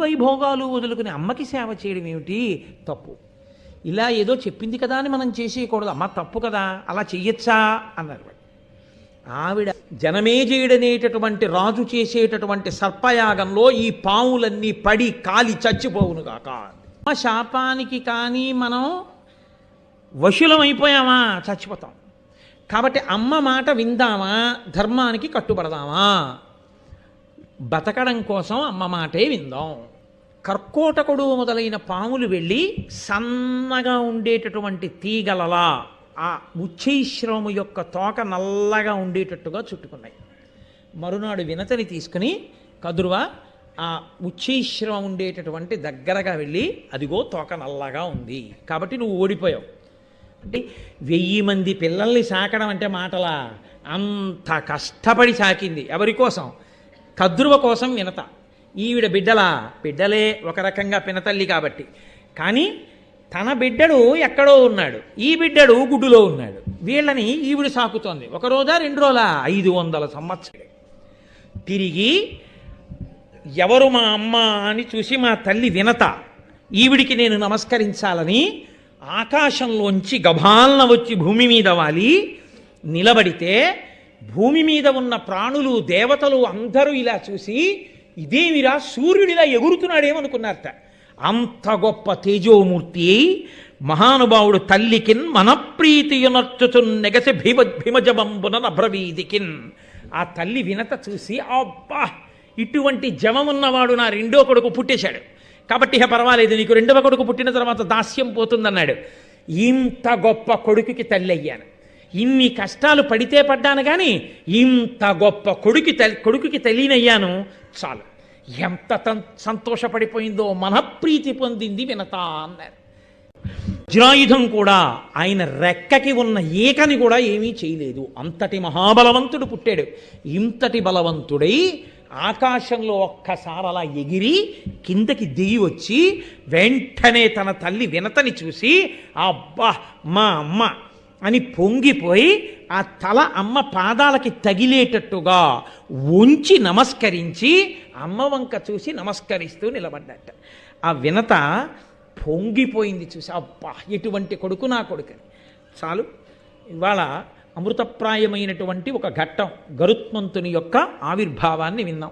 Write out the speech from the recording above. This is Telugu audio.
వైభోగాలు వదులుకుని అమ్మకి సేవ చేయడం ఏమిటి? తప్పు. ఇలా ఏదో చెప్పింది కదా అని మనం చేసేయకూడదు. అమ్మ తప్పు కదా అలా చెయ్యొచ్చా? అన్నారు ఆవిడ జనమేజయుడనేటటువంటి రాజు చేసేటటువంటి సర్పయాగంలో ఈ పావులన్నీ పడి కాలి చచ్చిపోవునుగాక అమ్మ శాపానికి కానీ మనం వశులం అయిపోయామా? చచ్చిపోతాం. కాబట్టి అమ్మ మాట విందామా? ధర్మానికి కట్టుబడదామా? బతకడం కోసం అమ్మ మాటే విందాం. కర్కోటకుడు మొదలైన పాములు వెళ్ళి సన్నగా ఉండేటటువంటి తీగలలా ఆ ఉచ్చైశ్రవము యొక్క తోక నల్లగా ఉండేటట్టుగా చుట్టుకున్నాయి. మరునాడు వినతని తీసుకుని కదురువ ఆ ఉచ్చైశ్రవం ఉండేటటువంటి దగ్గరగా వెళ్ళి అదిగో తోక నల్లగా ఉంది. కాబట్టి నువ్వు ఓడిపోయావు. అంటే వెయ్యి మంది పిల్లల్ని సాకడం అంటే మాటలా అంత కష్టపడి సాకింది. ఎవరి కోసం? కద్రువ కోసం వినత. ఈవిడ బిడ్డలా? బిడ్డలే ఒక రకంగా పినతల్లి కాబట్టి. కానీ తన బిడ్డడు ఎక్కడో ఉన్నాడు. ఈ బిడ్డడు గుడ్డులో ఉన్నాడు. వీళ్ళని ఈవిడ సాకుతోంది. ఒక రోజా రెండు రోజులా? ఐదు వందల సంవత్సరం తిరిగి ఎవరు మా అమ్మ అని చూసి మా తల్లి వినత ఈవిడికి నేను నమస్కరించాలని ఆకాశంలోంచి గభాలన వచ్చి భూమి మీద వాలి. నిలబడితే భూమి మీద ఉన్న ప్రాణులు దేవతలు అందరూ ఇలా చూసి ఇదేమిరా సూర్యుడిలా ఎగురుతున్నాడేమనుకున్నారట? అంత గొప్ప తేజోమూర్తి మహానుభావుడు తల్లికిన్ మనప్రీతియునర్చుచు నెగసి భీమ భీమజమంబున నభ్రవీదికిన్ ఆ తల్లి వినత చూసి అబ్బా ఇటువంటి జమమున్నవాడు నా రెండో కొడుకు పుట్టేశాడు. కాబట్టి ఇక పర్వాలేదు నీకు రెండవ కొడుకు పుట్టిన తర్వాత దాస్యం పోతుందన్నాడు. ఇంత గొప్ప కొడుకుకి తల్లి అయ్యాను. ఇన్ని కష్టాలు పడితే పడ్డాను కానీ ఇంత గొప్ప కొడుకు తల్లి కొడుకుకి తల్లినయ్యాను. చాలు. ఎంత తం- సంతోషపడిపోయిందో మనప్రీతి పొందింది వినత అన్నారు. వజ్రాయుధం కూడా ఆయన రెక్కకి ఉన్న ఏకని కూడా ఏమీ చేయలేదు. అంతటి మహాబలవంతుడు పుట్టాడు. ఇంతటి బలవంతుడై ఆకాశంలో ఒక్కసారి అలా ఎగిరి కిందకి దిగి వచ్చి వెంటనే తన తల్లి వినతని చూసి అబ్బా మా అమ్మ అని పొంగిపోయి ఆ తల అమ్మ పాదాలకి తగిలేటట్టుగా ఉంచి నమస్కరించి అమ్మ వంక చూసి నమస్కరిస్తూ నిలబడ్డట. ఆ వినత పొంగిపోయింది చూసి అబ్బా ఎటువంటి కొడుకు నా కొడుకని చాలు ఇవాళ అమృతప్రాయమైనటువంటి ఒక ఘట్టం గరుత్మంతుని యొక్క ఆవిర్భావాన్ని విన్నాం.